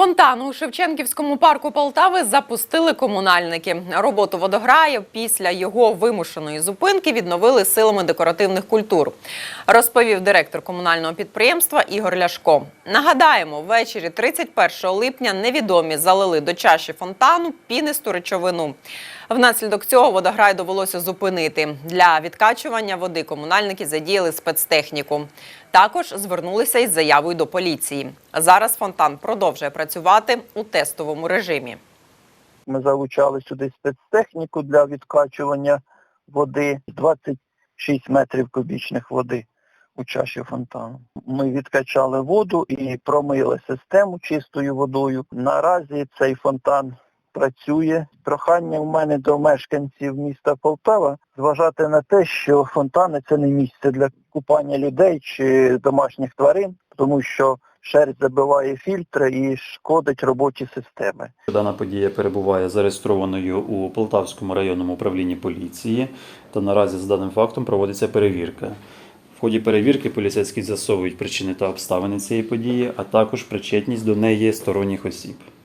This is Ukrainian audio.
Фонтан у Шевченківському парку Полтави запустили комунальники. Роботу водограю після його вимушеної зупинки відновили силами декоративних культур, розповів директор комунального підприємства Ігор Ляшко. Нагадаємо, ввечері 31 липня невідомі залили до чаші фонтану пінисту речовину. Внаслідок цього водограй довелося зупинити. Для відкачування води комунальники задіяли спецтехніку. Також звернулися із заявою до поліції. Зараз фонтан продовжує працювати у тестовому режимі. Ми залучали сюди спецтехніку для відкачування води 26 метрів кубічних води у чаші фонтану. Ми відкачали воду і промили систему чистою водою. Наразі цей фонтан працює. Прохання в мене до мешканців міста Полтава зважати на те, що фонтани це не місце для купання людей чи домашніх тварин, тому що шерсть забиває фільтри і шкодить роботі системи. Дана подія перебуває зареєстрованою у Полтавському районному управлінні поліції, та наразі з даним фактом проводиться перевірка. В ході перевірки поліцейські з'ясовують причини та обставини цієї події, а також причетність до неї сторонніх осіб.